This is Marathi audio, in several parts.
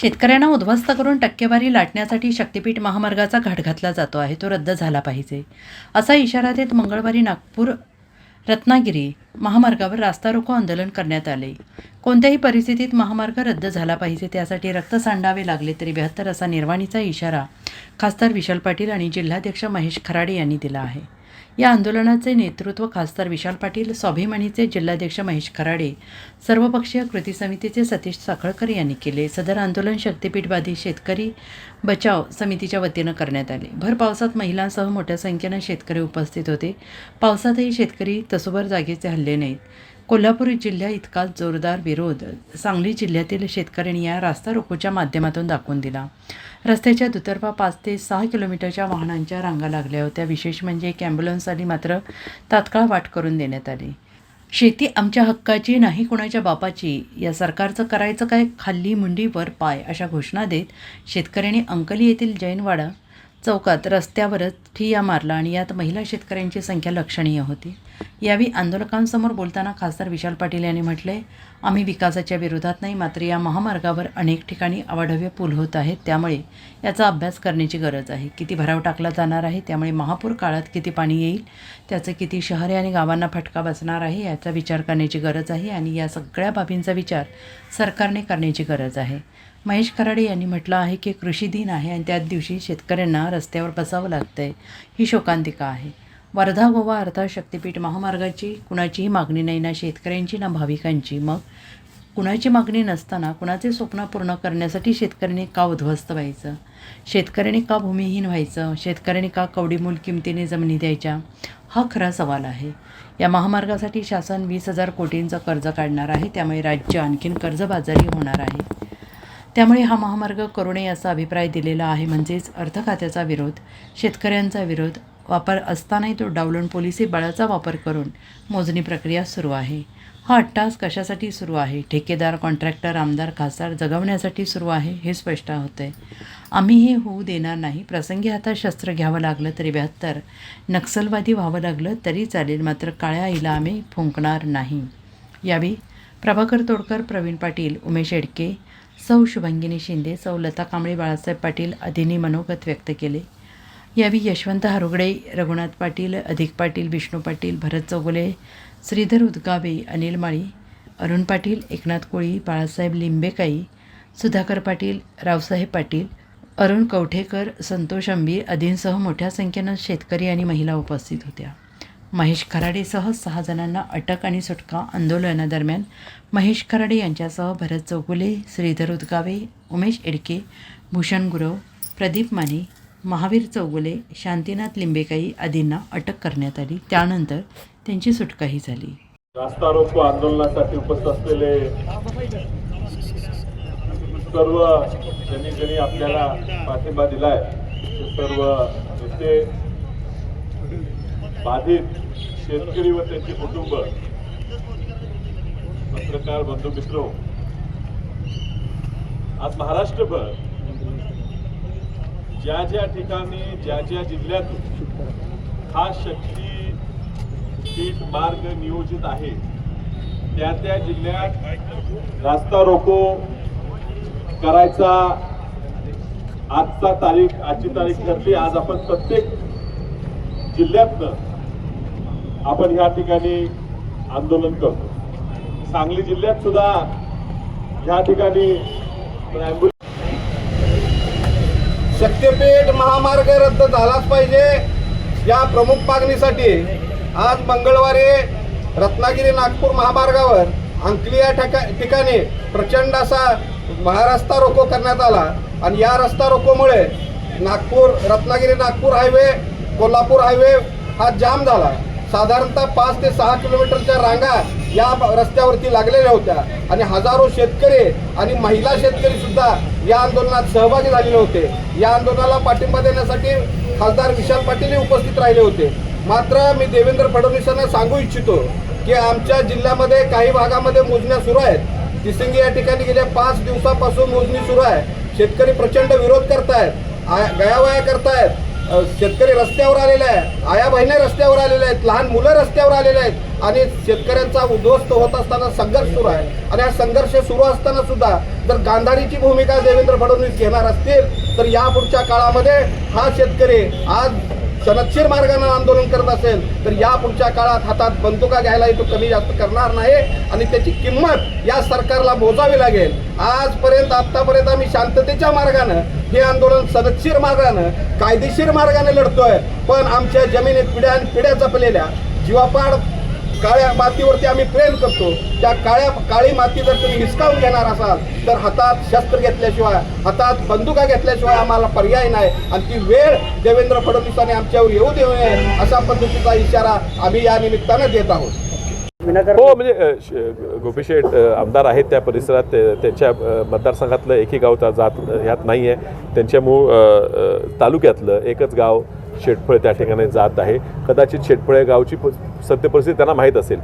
शेतकऱ्यांना उद्ध्वस्त करून टक्केवारी लाटण्यासाठी शक्तीपीठ महामार्गाचा घाट घातला जातो आहे तो रद्द झाला पाहिजे. असा इशारा देत मंगळवारी नागपूर रत्नागिरी महामार्गावर रास्ता रोको आंदोलन करण्यात आले. कोणत्याही परिस्थितीत महामार्ग रद्द झाला पाहिजे त्यासाठी रक्त सांडावे लागले तरी बेहत्तर असा निर्वाणीचा इशारा खासदार विशाल पाटील आणि जिल्हाध्यक्ष महेश खराडे यांनी दिला आहे. या आंदोलनाचे नेतृत्व खासदार विशाल पाटील स्वाभिमानीचे जिल्हाध्यक्ष महेश खराडे सर्वपक्षीय कृती समितीचे सतीश साखळकर यांनी केले. सदर आंदोलन शक्तीपीठवादी शेतकरी बचाव समितीच्या वतीनं करण्यात आले. भर पावसात महिलांसह मोठ्या संख्येनं शेतकरी उपस्थित होते. पावसातही शेतकरी तसोबर जागेचे हल्ले नाहीत. कोल्हापूर जिल्ह्या इतकाच जोरदार विरोध सांगली जिल्ह्यातील शेतकऱ्यांनी या रास्ता रोकोच्या माध्यमातून दाखवून दिला. रस्त्याच्या दुतर्फा पाच ते सहा किलोमीटरच्या वाहनांच्या रांगा लागल्या होत्या. विशेष म्हणजे एक ॲम्ब्युलन्स आली मात्र तात्काळ वाट करून देण्यात आली. शेती आमच्या हक्काची नाही कोणाच्या बापाची. या सरकारचं करायचं काय? खाल्ली मुंडीवर पाय अशा घोषणा देत शेतकऱ्यांनी अंकली येथील जैनवाडा चौकात रस्त्यावरच ठिया मारला आणि यात महिला शेतकऱ्यांची संख्या लक्षणीय होती. यावेळी आंदोलकांसमोर बोलताना खासदार विशाल पाटील यांनी म्हटले आम्ही विकासाच्या विरोधात नाही मात्र या महामार्गावर अनेक ठिकाणी अवाढव्य पूल होत आहेत त्यामुळे याचा अभ्यास करण्याची गरज आहे. किती भराव टाकला जाणार आहे त्यामुळे महापूर काळात किती पाणी येईल त्याचं किती शहरे आणि गावांना फटका बसणार आहे याचा विचार करण्याची गरज आहे आणि या सगळ्या बाबींचा विचार सरकारने करण्याची गरज आहे. महेश खराडे यांनी म्हटलं आहे की कृषी दिन आहे आणि त्याच दिवशी शेतकऱ्यांना रस्त्यावर बसावं लागतंय. ही शोकांतिका आहे. वर्धा गोवा अर्थात शक्तीपीठ महामार्गाची कुणाचीही मागणी नाही ना शेतकऱ्यांची ना भाविकांची. मग कुणाची मागणी नसताना कुणाचे स्वप्न पूर्ण करण्यासाठी शेतकऱ्यांनी का उद्ध्वस्त व्हायचं? शेतकऱ्यांनी का भूमिहीन व्हायचं? शेतकऱ्यांनी का कवडीमूल किमतीने जमिनी द्यायच्या? हा खरा सवाल आहे. या महामार्गासाठी शासन वीस हजार कोटींचं कर्ज काढणार आहे. त्यामुळे राज्य आणखीन कर्जबाजारी होणार आहे. त्यामुळे हा महामार्ग करू नये असा अभिप्राय दिलेला आहे म्हणजेच अर्थ खात्याचा विरोध शेतकऱ्यांचा विरोध वापर असतानाही तो डावलून पोलिसी बळाचा वापर करून मोजणी प्रक्रिया सुरू आहे. हा अट्टास कशासाठी सुरू आहे? ठेकेदार कॉन्ट्रॅक्टर आमदार खासदार जगवण्यासाठी सुरू आहे हे स्पष्ट होतं. आहे आम्ही हे होऊ देणार नाही. प्रसंगी हातात शस्त्र घ्यावं लागलं तरी बेहत्तर. नक्षलवादी व्हावं लागलं तरी चालेल. मात्र काळ्या आईला आम्ही फुंकणार नाही. यावेळी प्रभाकर तोडकर प्रवीण पाटील उमेश एडके सौ शुभंगिनी शिंदे सौ लता कांबळे बाळासाहेब पाटील अधिनी मनोगत व्यक्त केले. यावेळी यशवंत हरुगडे रघुनाथ पाटील अधिक पाटील विष्णू पाटील भरत चौगुले श्रीधर उदगावे अनिल माळी अरुण पाटील एकनाथ कोळी बाळासाहेब लिंबेकाई सुधाकर पाटील रावसाहेब पाटील अरुण कवठेकर संतोष अंबीर आदींसह मोठ्या संख्येनं शेतकरी आणि महिला उपस्थित होत्या. महेश खराडेसह सहा जणांना अटक आणि सुटका आंदोलनादरम्यान महेश खराडे यांच्यासह भरत चौगुले श्रीधर उदगावे उमेश एडके भूषण गुरव प्रदीप माने महावीर चौगुले शांतीनाथ लिंबेकाई आदींना अटक करण्यात आली. त्यानंतर त्यांची सुटकाही झाली. रास्ता रोको आंदोलनासाठी उपस्थित असलेले सर्व ज्यांनी ज्यांनी आपल्याला पाठिंबा दिलाय. ते सर्व नेते बाधित शेतकरी व त्यांचे कुटुंब पत्रकार बंधू मित्र आज महाराष्ट्रभर ज्या ज्या ठिकाणी ज्या ज्या जिल्ह्यातून हा शक्ती पीठ मार्ग नियोजित आहे त्या त्या जिल्ह्यात रास्ता रोको करायचा आजचा तारीख आजची तारीख ठरली. आज आपण प्रत्येक जिल्ह्यातनं आपण ह्या ठिकाणी आंदोलन करतो. सांगली जिल्ह्यात सुद्धा ह्या ठिकाणी ॲम्ब्युलन्स शक्तीपीठ महामार्ग रद्द झालाच पाहिजे. या प्रमुख मागणीसाठी आज मंगळवारी रत्नागिरी नागपूर महामार्गावर अंकली या ठिका ठिकाणी प्रचंड असा महारस्ता रोको करण्यात आला. आणि या रस्ता रोकोमुळे नागपूर रत्नागिरी नागपूर हायवे कोल्हापूर हायवे हा जाम झाला. साधारणतः पाच ते सहा किलोमीटरच्या रांगा या रस्त्यावरती लागलेल्या होत्या. आणि हजारो शेतकरी आणि महिला शेतकरी सुद्धा या आंदोलनात सहभागी झालेले होते. या आंदोलनाला पाठिंबा देण्यासाठी खासदार विशाल पाटील उपस्थित राहिले होते. मात्र मी देवेंद्र फडणवीसांना सांगू इच्छितो की आमच्या जिल्ह्यामध्ये काही भागामध्ये मोजण्या सुरू आहेत. तिसिंगी या ठिकाणी गेल्या पाच दिवसापासून मोजणी सुरू आहे. शेतकरी प्रचंड विरोध करतायत गयावया करतायत शेतकरी रस्त्यावर आलेले आहे आया बहिणी रस्त्यावर आलेले आहेत. लहान मुलं रस्त्यावर आलेले आहेत. आणि शेतकऱ्यांचा उद्ध्वस्त होत असताना संघर्ष सुरू आहे. आणि हा संघर्ष सुरू असताना सुद्धा जर गांधारीची भूमिका देवेंद्र फडणवीस घेणार असतील तर यापुढच्या काळामध्ये हा शेतकरी आज सनदशीर मार्गाने आंदोलन करत असेल तर या पुढच्या काळात हातात बंदुका घ्यायला तो कमी जास्त करणार नाही. आणि त्याची किंमत या सरकारला मोजावी लागेल. आजपर्यंत आत्तापर्यंत आम्ही शांततेच्या मार्गानं हे आंदोलन सदशीर मार्गानं कायदेशीर मार्गाने लढतोय. पण आमच्या जमिनीत पिढ्या पिढ्या जपलेल्या जीवापाड काळ्या मातीवरती आम्ही प्रेम करतो. त्या काळ्या काळी माती जर तुम्ही हिसकावून घेणार असाल तर हातात शस्त्र घेतल्याशिवाय हातात बंदुका घेतल्याशिवाय आम्हाला पर्याय नाही. आणि ती वेळ देवेंद्र फडणवीसांनी आमच्यावर येऊ देऊ नये अशा पद्धतीचा इशारा आम्ही या निमित्तानं देत आहोत. हो म्हणजे गोपीशेठ आमदार आहेत त्या परिसरात. त्यांच्या मतदारसंघातलं एकही गाव त्या जात ह्यात नाही आहे त्यांच्या मूळ तालुक्यातलं एकच गाव शेटफळे त्या ठिकाणी जात आहे. कदाचित शेटफळे गावची प- सत्य परिस्थिती त्यांना माहीत असेल.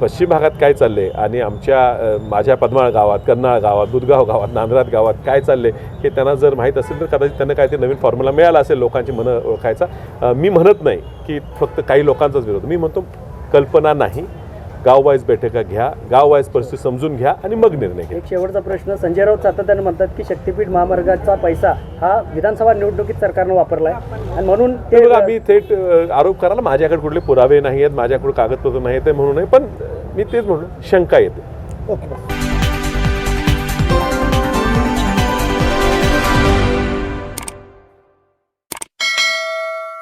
पश्चिम भागात काय चालले आणि आमच्या माझ्या पद्माळ गावात कर्नाळ गावात दुधगाव गावात नांदरात गावात काय चालले हे त्यांना जर माहीत असेल तर कदाचित त्यांना काहीतरी नवीन फॉर्म्युला मिळाला असेल लोकांची मनं ओळखायचा. मी म्हणत नाही की फक्त काही लोकांचाच विरोध. मी म्हणतो कल्पना नाही. गाववाईज बैठका घ्या गाववाईज परिस्थिती समजून घ्या आणि मग निर्णय घ्या. एक शेवटचा प्रश्न संजय राऊत सातत्याने म्हणतात की शक्तीपीठ महामार्गाचा पैसा हा विधानसभा निवडणुकीत सरकारनं वापरलाय. आणि म्हणून ते बघा मी थेट आरोप करायला माझ्याकडे कुठले पुरावे नाही आहेत माझ्याकडे कागदपत्र नाही आहेत म्हणून नाही पण मी तेच म्हणून शंका येते. ओके.